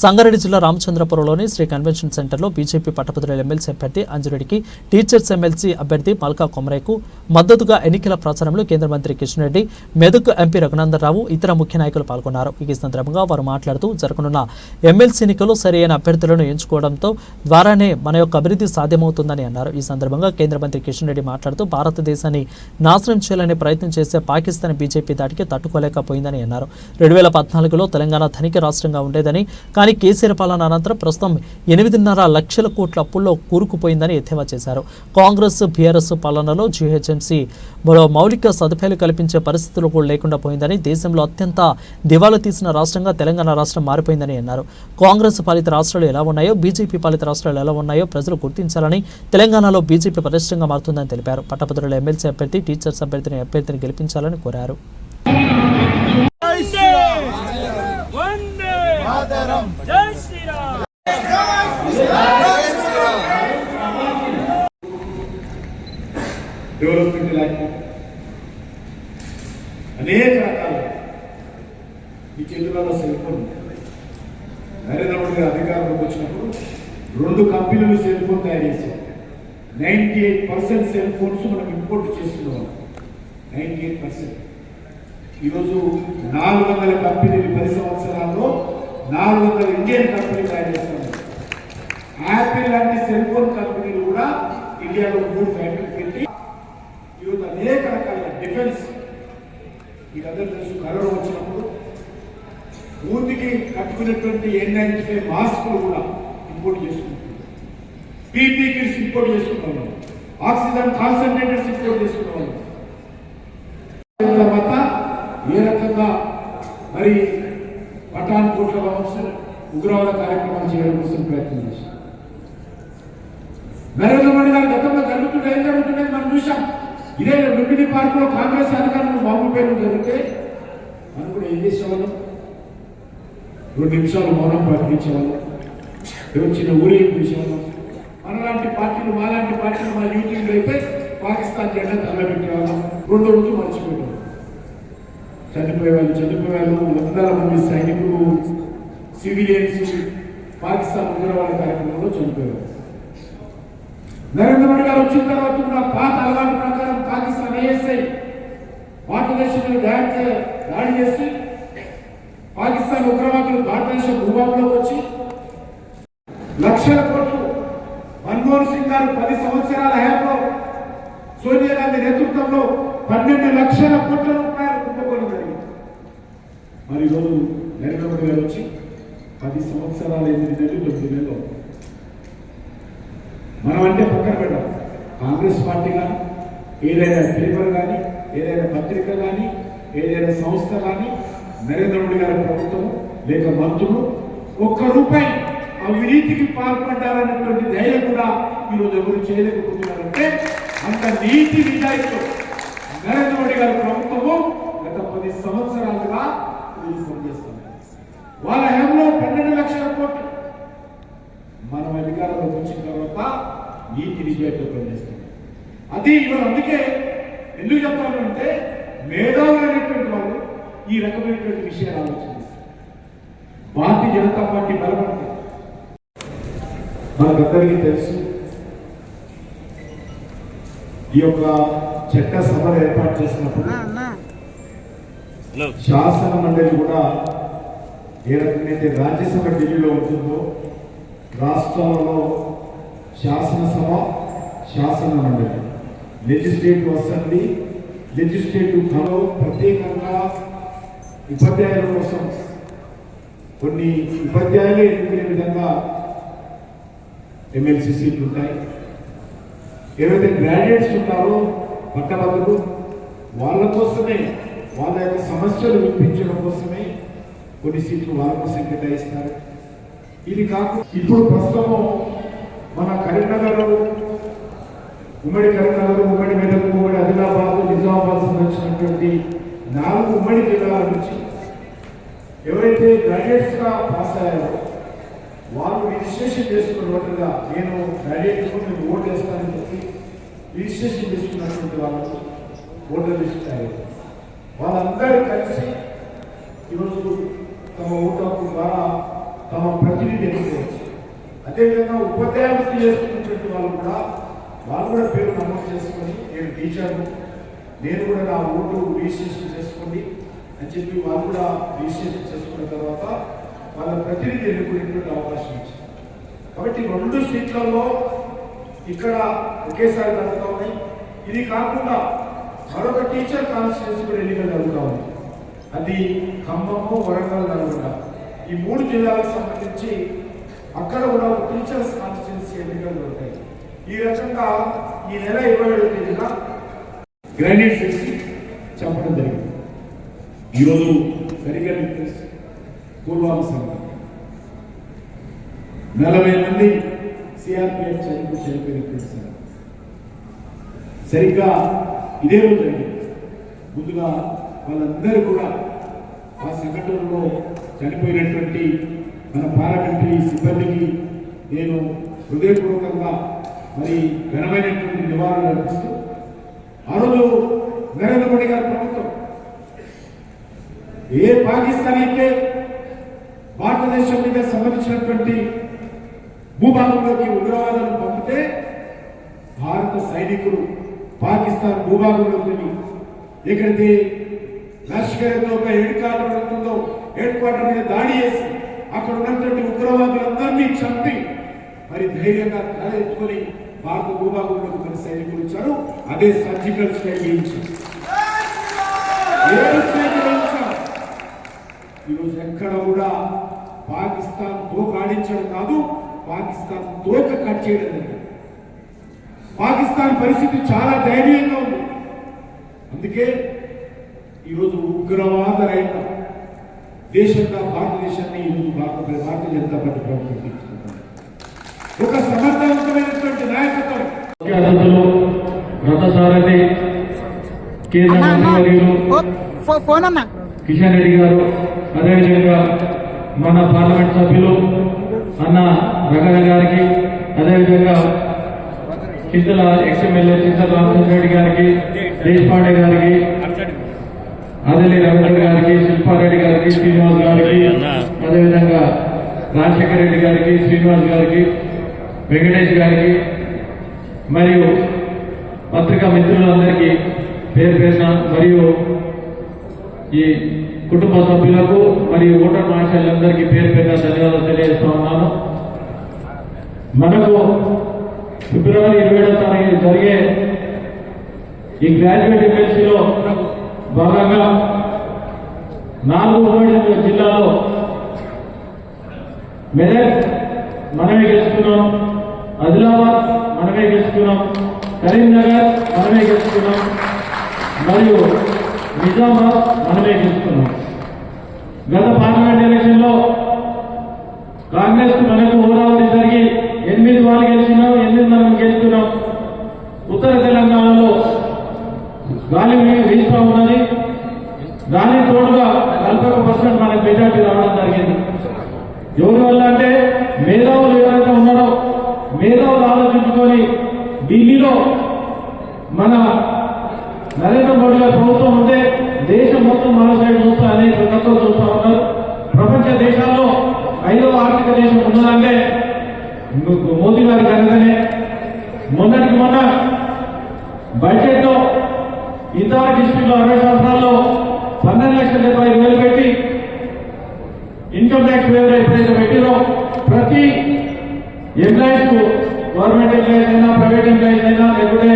సంగారెడ్డి జిల్లా రామచంద్రపురంలోని శ్రీ కన్వెన్షన్ సెంటర్లో బీజేపీ పట్టభద్రుల ఎమ్మెల్సీ అభ్యర్థి అంజురెడ్డికి టీచర్స్ ఎమ్మెల్సీ అభ్యర్థి మల్కా కొమరేకు మద్దతుగా ఎన్నికల ప్రచారంలో కేంద్ర మంత్రి కిషన్ రెడ్డి మెదక్ ఎంపీ రఘునందనరావు ఇతర ముఖ్య నాయకులు పాల్గొన్నారు. ఈ సందర్భంగా వారు మాట్లాడుతూ జరగనున్న ఎమ్మెల్సీ ఎన్నికలు సరైన అభ్యర్థులను ఎంచుకోవడంతో ద్వారానే మన యొక్క అభివృద్ధి సాధ్యమవుతుందని అన్నారు. ఈ సందర్భంగా కేంద్ర మంత్రి కిషన్ రెడ్డి మాట్లాడుతూ భారతదేశాన్ని నాశనం చేయాలని ప్రయత్నం చేసే పాకిస్తాన్ బీజేపీ దాటికి తట్టుకోలేకపోయిందని అన్నారు. రెండు వేల పద్నాలుగులో తెలంగాణ ధనిక రాష్ట్రంగా ఉండేదని కానీ కేసీఆర్ పాలన అనంతరం ప్రస్తుతం ఎనిమిదిన్నర లక్షల కోట్ల అప్పుల్లో కూరుకుపోయిందని ఎద్దేవా చేశారు. కాంగ్రెస్ బీఆర్ఎస్ పాలనలో జీహెచ్ఎంసీ మరో మౌలిక సదుపాయాలు కల్పించే పరిస్థితులు కూడా లేకుండా పోయిందని దేశంలో అత్యంత దివాలా తీసిన రాష్ట్రంగా తెలంగాణ రాష్ట్రం మారిపోయిందని అన్నారు. కాంగ్రెస్ పాలిత రాష్ట్రాలు ఎలా ఉన్నాయో బీజేపీ పాలిత రాష్ట్రాలు ఎలా ఉన్నాయో ప్రజలు గుర్తించాలని తెలంగాణలో బీజేపీ పరిష్టంగా మారుతుందని తెలిపారు. పట్టభద్రుల ఎమ్మెల్సీ అభ్యర్థి టీచర్స్ అభ్యర్థిని అభ్యర్థిని గెలిపించాలని కోరారు. డెవలప్మెంట్ లేకపోతే అనేక రకాల ఈ చేతులలో సెల్ ఫోన్ నరేంద్ర మోడీ గారు అధికారంలోకి వచ్చినప్పుడు రెండు కంపెనీలు సెల్ ఫోన్ తయారు చేశారు. Ninety eight percent cell phones మనం ఇంపోర్ట్ చేస్తున్నాం నైంటీ ఎయిట్ పర్సెంట్. ఈరోజు నాలుగు వందల కంపెనీలు పది సంవత్సరాల్లో నాలుగు వందల ఇండియన్ కంపెనీలు తయారు చేస్తున్నారు యాపిల్ లాంటి సెల్ ఫోన్ కంపెనీలు కూడా ఇండియాలో మూడు ఫ్యాక్టరీలు పెట్టి ఈరోజు అనేక రకాల డిఫెన్స్ మీరందరూ తెలుసు కరోనా వచ్చినప్పుడు ఊరికి కట్టుకునేటువంటి ఎన్ నైన్టీ ఫైవ్ మాస్కులు కూడా ఇంపోర్ట్ చేసుకుంటున్నాం. పీపీ కిట్స్ ఇంపోర్ట్ చేసుకుంటున్నాం. ఆక్సిజన్ కాన్సన్ట్రేటర్స్ ఇంపోర్ట్ చేసుకుంటున్నాం. తర్వాత ఏ రకంగా మరి పఠాన్ కోట్ల వంశం ఉగ్రవాద కార్యక్రమాలు చేయడం కోసం ప్రయత్నం చేశారు. నరేంద్ర మోడీ గారు గతంలో జరుగుతుంటే ఏం జరుగుతుండే మనం చూసాం ఇదే లుంబిని పార్క్లో కాంగ్రెస్ అధికారులు బాబు పేరు జరిగితే మనం కూడా ఏం చేసేవాళ్ళం? రెండు నిమిషాలు మౌనం ప్రకటించేవాళ్ళం ఎవరు చిన్న ఊరేగింపు చేసేవాళ్ళం. మనలాంటి పార్టీలు మాలాంటి పార్టీలు మన యూటీలు అయితే పాకిస్తాన్ జెండా తగలబెట్టేవాళ్ళం రెండో రోజు మర్చిపోయేవాళ్ళం చనిపోయేవాళ్ళు చనిపోయేవాళ్ళు వందల మంది సైనికులు సివిలియన్స్ పాకిస్తాన్ ఉగ్రవాద కార్యక్రమంలో చనిపోయారు నరేంద్ర మోడీ గారు వచ్చిన తర్వాత ఉన్న పాత అలవాటు ప్రకారం పాకిస్తాన్ ఐఎస్ఐ భారతదేశం మీద దాడి చే- దాడి చేసి పాకిస్తాన్ ఉగ్రవాదులు భారతదేశ భూభాగంలోకి వచ్చి లక్షల కోట్లు మన్మోహన్ సింగ్ గారు పది సంవత్సరాల హయాంలో సోనియా గాంధీ నేతృత్వంలో పన్నెండు లక్షల కోట్లను మరి ఈరోజు నరేంద్ర మోడీ గారు వచ్చి పది సంవత్సరాలు ఎనిమిది నెలలు తొమ్మిది నెలలు మనం అంటే పక్కన పెట్టాం కాంగ్రెస్ పార్టీ కానీ ఏదైనా పేపర్ కానీ ఏదైనా పత్రిక కానీ ఏదైనా సంస్థ కానీ నరేంద్ర మోడీ గారి ప్రభుత్వం లేక మంత్రులు ఒక్క రూపాయి అవినీతికి పాల్పడ్డారన్నటువంటి ధైర్యం కూడా ఈరోజు ఎవరు చేయలేకపోతున్నారంటే అంత నీతి నిజాయితీతో నరేంద్ర మోడీ గారి ప్రభుత్వము గత పది సంవత్సరాలుగా వీళ్ళు పనిచేస్తున్నారు వాళ్ళ హయాంలో పన్నెండు లక్షల కోట్లు. మనం అధికారంలోకి వచ్చిన తర్వాత నీతి నిజాయితీతో పనిచేస్తాం. అది ఇవాళ అందుకే ఎందుకు చెప్తాను అంటే మేధావులు అనేటువంటి వాళ్ళు ఈ రకమైనటువంటి విషయాలు ఆలోచిస్తారు భారతీయ జనతా పార్టీ బలపడుతుంది మనకందరికీ తెలుసు ఈ యొక్క చట్ట సభలు ఏర్పాటు చేసినప్పుడు శాసన మండలి కూడా ఏ రకంగా రాజ్యసభ ఢిల్లీలో ఉంటుందో రాష్ట్రాలలో శాసనసభ శాసన మండలి. లెజిస్లేటివ్ అసెంబ్లీ లెజిస్లేటివ్ ధలో ప్రత్యేకంగా ఉపాధ్యాయుల కోసం కొన్ని ఉపాధ్యాయులే ఎన్నుకునే విధంగా ఎమ్మెల్సీ సీట్లు ఉంటాయి. ఏవైతే గ్రాడ్యుయేట్స్ ఉంటారో పట్టభద్రులు వాళ్ళ కోసమే వాళ్ళ యొక్క సమస్యలు వినిపించడం కోసమే కొన్ని సీట్లు వాళ్ళ కోసం కేటాయిస్తారు ఇది కాకు ఇప్పుడు ప్రస్తుతం మన కరీంనగర్ ఉమ్మడి కరీంనగర్ ఉమ్మడి మెదక్ ఉమ్మడి ఆదిలాబాద్ నిజామాబాద్ సంబంధించినటువంటి నాలుగు ఉమ్మడి జిల్లాల నుంచి ఎవరైతే గ్రాడ్యుయేట్స్గా పాస్ అయ్యారో వాళ్ళు రిజిస్ట్రేషన్ చేసుకున్న ఓటర్గా నేను గ్రాడ్యుయేట్ నేను ఓటు వేస్తానని చెప్పి రిజిస్ట్రేషన్ చేసుకున్నటువంటి వాళ్ళు ఓటర్ లిస్ట్ అయ్యారు వాళ్ళందరూ కలిసి ఈరోజు తమ ఓటు ద్వారా తమ ప్రతినిధి ఎన్నుకోవచ్చు. అదేవిధంగా ఉపాధ్యాయ చేసుకున్నటువంటి వాళ్ళు కూడా వాళ్ళు కూడా పేరు నమోదు చేసుకొని నేను టీచర్ను నేను కూడా నా ఓటు రిజిస్ట్రేషన్ చేసుకోండి అని చెప్పి వాళ్ళు కూడా రిజిస్ట్రేషన్ చేసుకున్న తర్వాత వాళ్ళ ప్రతినిధి ఎన్నుకునేటువంటి అవకాశం ఇచ్చింది కాబట్టి రెండు సీట్లలో ఇక్కడ ఒకేసారి జరుగుతూ ఉన్నాయి. ఇది కాకుండా మరొక టీచర్ కాన్స్టిట్యూన్సీ కూడా ఎన్నికలు జరుగుతూ ఉంది. అది ఖమ్మము వరంగల్ నల్గొండ ఈ మూడు జిల్లాలకు సంబంధించి అక్కడ కూడా ఒక టీచర్స్ కాన్స్టిట్యూన్సీ ఎన్నికలు జరుగుతాయి. ఈ రకంగా ఈ నెల ఇరవై ఏడు తేదీన గ్రానైట్ చేసి చెప్పడం జరిగింది. ఈరోజు సరిగ్గా మీకు పూర్వాంశంగా నలభై మంది సిఆర్పిఎఫ్ చదువు చనిపోయిన సరిగ్గా ఇదే రోజు జరిగింది ముందుగా వాళ్ళందరూ కూడా ఆ సంఘటనలో చనిపోయినటువంటి మన పారామిలిటరీ సిబ్బందికి నేను హృదయపూర్వకంగా మరి ఘనమైనటువంటి నివారణ అర్పిస్తూ ఆ రోజు నరేంద్ర మోడీ గారి ప్రభుత్వం ఏ పాకిస్తాన్ అయితే భారతదేశం మీద సంబంధించినటువంటి భూభాగంలోకి ఉగ్రవాదాలను పంపితే భారత సైనికులు పాకిస్తాన్ భూభాగంలోకి ఎక్కడైతే లష్కర్తో ఒక హెడ్ క్వార్టర్ ఉంటుందో హెడ్ క్వార్టర్ మీద దాడి చేసి అక్కడ ఉన్నటువంటి ఉగ్రవాదులందరినీ చంపి మరి ధైర్యంగా తల ఎత్తుకొని భారత భూభాగంలోకి మన సైనికులు వచ్చారు. అదే సర్జికల్ స్ట్రైక్ చేయించారు ఈరోజు ఎక్కడ కూడా పాకిస్తాన్ తోక ఆడించడం కాదు పాకిస్తాన్ తోక కట్ చేయడం జరిగింది పాకిస్తాన్ పరిస్థితి చాలా దయనీయంగా ఉంది. అందుకే ఈరోజు ఉగ్రవాద రహిత దేశంగా భారతదేశాన్ని ఈరోజు భారత భారతీయ జనతా పార్టీ ప్రభుత్వం ఒక సమర్థవంతమైనటువంటి నాయకత్వం. రథసారథి కేంద్ర కిషన్ రెడ్డి గారు అదేవిధంగా మన పార్లమెంట్ సభ్యులు అన్న రగడ గారికి అదేవిధంగా చింతల ఎక్స్ఎమ్మెల్యే చింతల రామచంద్ర రెడ్డి గారికి దేశపాండే గారికి అదిలి రవీంద్ర గారికి శిల్పారెడ్డి గారికి శ్రీనివాస్ గారికి అదేవిధంగా రాజశేఖర రెడ్డి గారికి శ్రీనివాస్ గారికి వెంకటేష్ గారికి మరియు పత్రికా మిత్రులందరికీ పేరు పేరున మరియు ఈ కుటుంబ సభ్యులకు మరియు ఓటర్ మహాశయులందరికీ పేరు పేరున ధన్యవాదాలు తెలియజేస్తా ఉన్నాను. మనకు ఫిబ్రవరి ఇరవై ఏడవ తారీఖు జరిగే ఈ గ్రాడ్యుయేట్ ఎమ్మెల్సీలో భాగంగా నాలుగు ఉమ్మడి జిల్లాలో మెదక్ మనమే గెలుచుకున్నాం ఆదిలాబాద్ మనమే గెలుచుకున్నాం కరీంనగర్ మనమే గెలుచుకున్నాం మరియు నిజామాబాద్ మనమే గెలుచుకున్నాం. గత పార్లమెంట్ ఎలక్షన్లో కాంగ్రెస్ మనకు హోరావరి జరిగి ఎనిమిది వాళ్ళు గెలిచినాం ఎనిమిది మనం గెలుచుకున్నాం ఉత్తర తెలంగాణలో గాలి వీస్తూ ఉన్నది దానికి తోడుగా నలభై ఒక పర్సెంట్ మనకు మెజార్టీ రావడం జరిగింది. ఎవరి వల్ల అంటే మేధావులు ఎవరైతే ఉన్నారో మేధావులు ఆలోచించుకొని ఢిల్లీలో మన నరేంద్ర మోడీ గారి ప్రభుత్వం ఉంటే దేశం మొత్తం మన సైడ్ చూస్తూ అనేక రకాలు చూస్తూ ఉన్నారు ప్రపంచ దేశాల్లో ఐదవ ఆర్థిక దేశం ఉన్నదంటే మోదీ గారి ఘనతనే మొన్నటికి మొన్న బడ్జెట్లో ఇతర డిస్ట్రిక్ట్లో అరవై సంవత్సరాల్లో పన్నెండు లక్షల డెబ్బై ఐదు వేలు పెట్టి ఇన్కమ్ ట్యాక్స్ వేవర్ ఎప్పుడైతే పెట్టిరో ప్రతి ఎంప్లాయీస్కు గవర్నమెంట్ ఎంప్లాయీస్ అయినా ప్రైవేట్ ఎంప్లాయీస్ అయినా లేకుంటే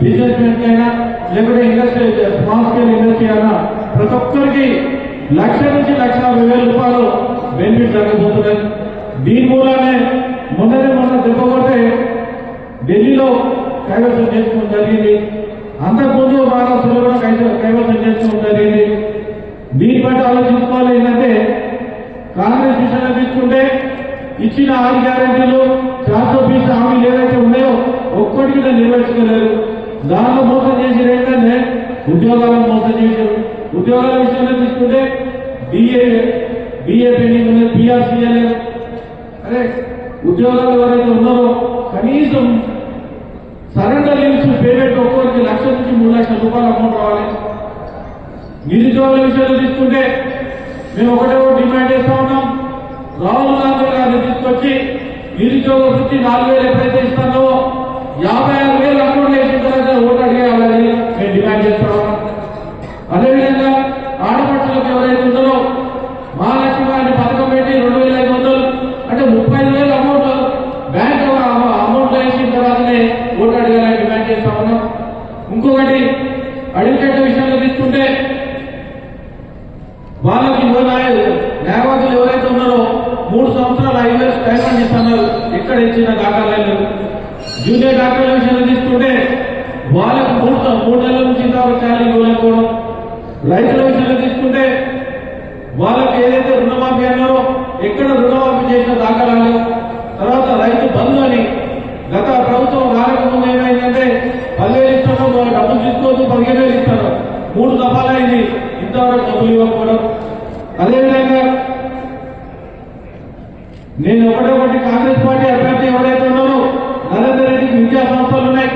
బిజినెస్ మెన్స్ అయినా లేకుంటే ఇండస్ట్రీ స్మాల్ స్కేల్ ఇండస్ట్రీ అయినా ప్రతి ఒక్కరికి లక్ష నుంచి లక్ష వేల రూపాయలు బెనిఫిట్ జరగబోతున్నాయి. దీని మూలానే మొన్ననే మొన్న చెప్పబోతే ఢిల్లీలో కైవసం చేసుకోవడం జరిగింది. అంతకుముందు మహారాష్ట్రలో కూడా కైవసం చేసుకోవడం జరిగింది. దీన్ని బట్టి ఆలోచించుకోవాలి ఏంటంటే కాంగ్రెస్ విషయంలో తీసుకుంటే ఇచ్చిన ఆరు గ్యారెంటీలు శాస్త్ర హామీలు ఏవైతే ఉన్నాయో ఒక్కటి కూడా నెరవేర్చుకోలేరు దాంట్లో మోసం చేసిన ఏంటంటే ఉద్యోగాలను మోసం చేశారు. ఉద్యోగాల విషయంలో తీసుకుంటే బిఏ బిఏ పెండింగ్ ఉన్నది పిఆర్సీఏ అరే ఉద్యోగాలు ఎవరైతే ఉన్నారో కనీసం సరెండర్ లీవ్స్ పేమెంట్ ఒక్కొక్కరికి లక్ష నుంచి మూడు లక్షల రూపాయలు అమౌంట్ రావాలి. నిరుద్యోగుల విషయంలో తీసుకుంటే మేము ఒకటే ఒకటి డిమాండ్ చేస్తా ఉన్నాం. రాహుల్ గాంధీ గారిని తీసుకొచ్చి నిరుద్యోగ వృత్తి నాలుగు వేలు ఎప్పుడైతే ఇస్తానో యాభై ఆరు వేలు అకౌంట్ వేసిన తర్వాత ఓటు అడిగేయాలని మేము డిమాండ్ చేస్తున్నాం అదేవిధంగా ఆడపడుచులకు ఎవరైతే ఉన్నారో మహాలక్ష్మి గారిని పథకం పెట్టి రెండు వేల ఐదు వందలు అంటే ముప్పై ఐదు వేలు అమౌంట్ బ్యాంక్ అమౌంట్ వేసిన తర్వాతనే ఓటు అడగాలని డిమాండ్ చేస్తా ఉన్నాం ఇంకొకటి అడిగినట్టు విషయంలో తీసుకుంటే వాళ్ళకి యువ నాయ- న్యాయవాదులు ఎవరైతే ఉన్నారో మూడు సంవత్సరాలు ఐదు వేలు స్టైఫండ్ ఇస్తున్నారు ఎక్కడ దాఖలాలు జూనియర్ డాక్టర్ల విషయంలో తీసుకుంటే వాళ్ళకు మూడు మూడు నెలల నుంచి ఇంతవరకు శాలరీ ఇవ్వలేకపోవడం రైతుల విషయంలో తీసుకుంటే వాళ్ళకి ఏదైతే రుణమాఫీ అన్నారో ఎక్కడ రుణమాఫీ చేసిన దాఖలాలు తర్వాత రైతు బంధు అని గత ప్రభుత్వం రాకముందు ఏమైందంటే పదివేలు ఇస్తాను వాళ్ళు డబ్బులు తీసుకోవద్దు పదిహేను వేలు ఇస్తారు మూడు దఫాలైంది ఇంతవరకు డబ్బులు ఇవ్వకపోవడం. అదేవిధంగా నేను ఒకటే ఒకటి కాంగ్రెస్ పార్టీ ఎవరైతే ఉన్నారో నరేంద్ర రెడ్డికి విద్యా సంస్థలు ఉన్నాయి.